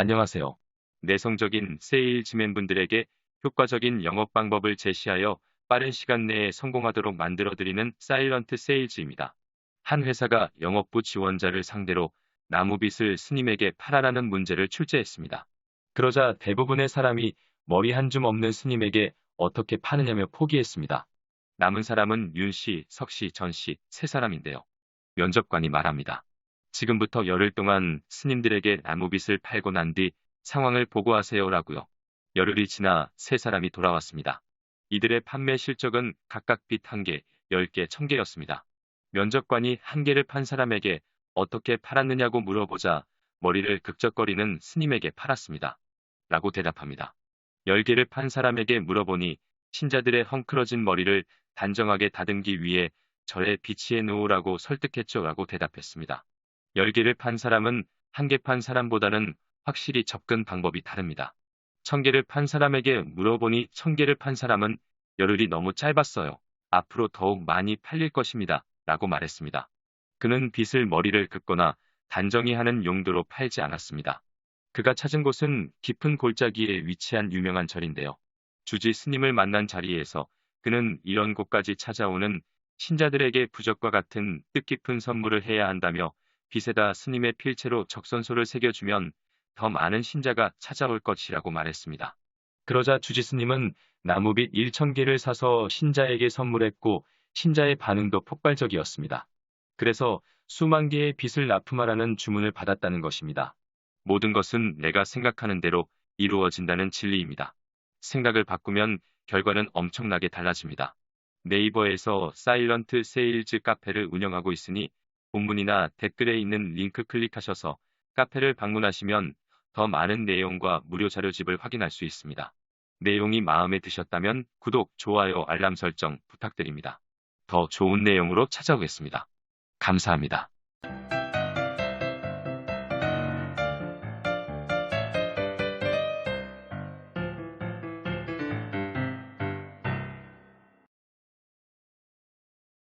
안녕하세요. 내성적인 세일즈맨 분들에게 효과적인 영업 방법을 제시하여 빠른 시간 내에 성공하도록 만들어드리는 사일런트 세일즈입니다. 한 회사가 영업부 지원자를 상대로 나무빗을 스님에게 팔아라는 문제를 출제했습니다. 그러자 대부분의 사람이 머리 한 줌 없는 스님에게 어떻게 파느냐며 포기했습니다. 남은 사람은 윤 씨, 석 씨, 전 씨, 세 사람인데요. 면접관이 말합니다. 지금부터 열흘 동안 스님들에게 나무빗을 팔고 난 뒤 상황을 보고하세요라고요. 열흘이 지나 세 사람이 돌아왔습니다. 이들의 판매 실적은 각각 빗한 개, 열 개, 천 개였습니다. 면접관이 한 개를 판 사람에게 어떻게 팔았느냐고 물어보자 머리를 극적거리는 스님에게 팔았습니다. 라고 대답합니다. 열 개를 판 사람에게 물어보니 신자들의 헝클어진 머리를 단정하게 다듬기 위해 절에 비치해 놓으라고 설득했죠 라고 대답했습니다. 열 개를 판 사람은 한 개 판 사람보다는 확실히 접근 방법이 다릅니다. 천 개를 판 사람에게 물어보니 천 개를 판 사람은 열흘이 너무 짧았어요. 앞으로 더욱 많이 팔릴 것입니다. 라고 말했습니다. 그는 빗을 머리를 긋거나 단정히 하는 용도로 팔지 않았습니다. 그가 찾은 곳은 깊은 골짜기에 위치한 유명한 절인데요. 주지 스님을 만난 자리에서 그는 이런 곳까지 찾아오는 신자들에게 부적과 같은 뜻깊은 선물을 해야 한다며 빗에다 스님의 필체로 적선소를 새겨주면 더 많은 신자가 찾아올 것이라고 말했습니다. 그러자 주지 스님은 나무빗 1,000개를 사서 신자에게 선물했고 신자의 반응도 폭발적이었습니다. 그래서 수만 개의 빚을 납품하라는 주문을 받았다는 것입니다. 모든 것은 내가 생각하는 대로 이루어진다는 진리입니다. 생각을 바꾸면 결과는 엄청나게 달라집니다. 네이버에서 사일런트 세일즈 카페를 운영하고 있으니 본문이나 댓글에 있는 링크 클릭하셔서 카페를 방문하시면 더 많은 내용과 무료 자료집을 확인할 수 있습니다. 내용이 마음에 드셨다면 구독, 좋아요, 알람 설정 부탁드립니다. 더 좋은 내용으로 찾아오겠습니다. 감사합니다.